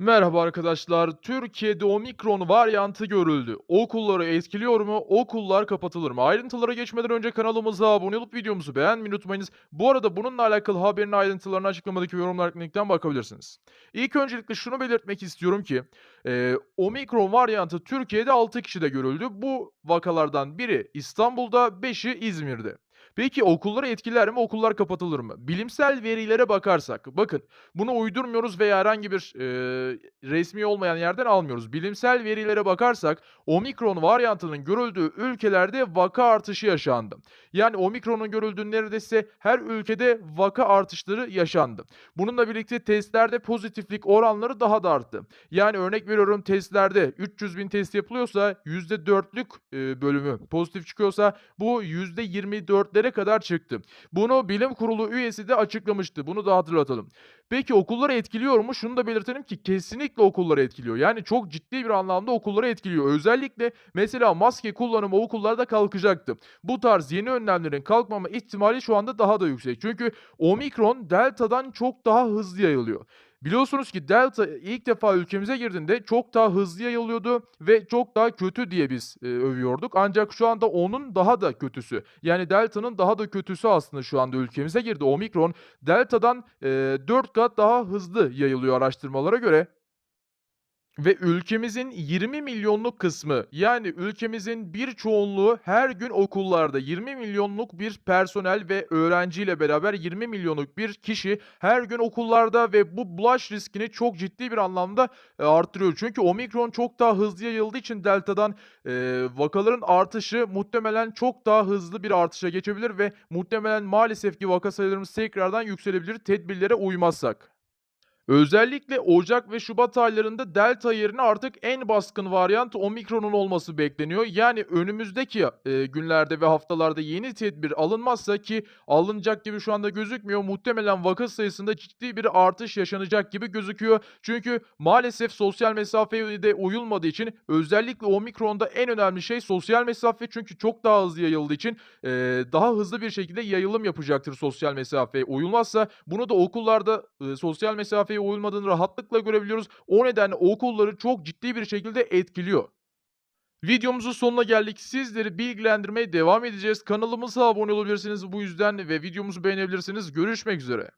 Merhaba arkadaşlar. Türkiye'de omikron varyantı görüldü. Okulları etkiliyor mu? Okullar kapatılır mı? Ayrıntılara geçmeden önce kanalımıza abone olup videomuzu beğenmeyi unutmayınız. Bu arada bununla alakalı haberin ayrıntılarını açıklamadaki yorumlar linkten bakabilirsiniz. İlk öncelikle şunu belirtmek istiyorum ki e, omikron varyantı Türkiye'de 6 kişide görüldü. Bu vakalardan biri İstanbul'da, 5'i İzmir'de. Peki okulları etkiler mi? Okullar kapatılır mı? Bilimsel verilere bakarsak, bakın bunu uydurmuyoruz veya herhangi bir, eee, resmî olmayan yerden almıyoruz. Bilimsel verilere bakarsak omikron varyantının görüldüğü ülkelerde vaka artışı yaşandı. Yani omikronun görüldüğü neredeyse her ülkede vaka artışları yaşandı. Bununla birlikte testlerde pozitiflik oranları daha da arttı. Yani örnek veriyorum testlerde 300.000 test yapılıyorsa %4'lük, eee, bölümü pozitif çıkıyorsa bu %24'lere kadar çıktı. Bunu bilim kurulu üyesi de açıklamıştı. Bunu da hatırlatalım. Peki okulları etkiliyor mu? Şunu da belirtelim ki kesinlikle okulları etkiliyor. Yani çok ciddi bir anlamda okulları etkiliyor. Özellikle mesela maske kullanımı okullarda kalkacaktı. Bu tarz yeni önlemlerin kalkmama ihtimali şu anda daha da yüksek. Çünkü omikron delta'dan çok daha hızlı yayılıyor. Biliyorsunuz ki delta ilk defa ülkemize girdiğinde çok daha hızlı yayılıyordu ve çok daha kötü diye biz, eee, övüyorduk. Ancak şu anda onun daha da kötüsü, yani delta'nın daha da kötüsü aslında şu anda ülkemize girdi. Omikron delta'dan, eee, 4 kat daha hızlı yayılıyor araştırmalara göre. Ve ülkemizin 20 milyonluk kısmı, yani ülkemizin bir çoğunluğu her gün okullarda. 20 milyonluk bir personel ve öğrenciyle beraber 20 milyonluk bir kişi her gün okullarda ve bu bulaş riskini çok ciddi bir anlamda, eee, arttırıyor. Çünkü omikron çok daha hızlı yayıldığı için delta'dan, eee, vakaların artışı muhtemelen çok daha hızlı bir artışa geçebilir ve muhtemelen maalesef ki vaka sayılarımız tekrardan yükselebilir tedbirlere uymazsak. Özellikle ocak ve şubat aylarında delta yerine artık en baskın varyant omikronun olması bekleniyor. Yani önümüzdeki, eee, günlerde ve haftalarda yeni tedbir alınmazsa ki alınacak gibi şu anda gözükmüyor, muhtemelen vaka sayısında ciddi bir artış yaşanacak gibi gözüküyor. Çünkü maalesef sosyal mesafeye de uyulmadığı için özellikle omikronda en önemli şey sosyal mesafe. Çünkü çok daha hızlı yayıldığı için, eee, daha hızlı bir şekilde yayılım yapacaktır sosyal mesafeye uyulmazsa. Bunu da okullarda, ııı, sosyal mesafeye uyulmadığını rahatlıkla görebiliyoruz. O nedenle okulları çok ciddi bir şekilde etkiliyor. Videomuzun sonuna geldik. Sizleri bilgilendirmeye devam edeceğiz. Kanalımıza abone olabilirsiniz bu yüzden ve videomuzu beğenebilirsiniz. Görüşmek üzere.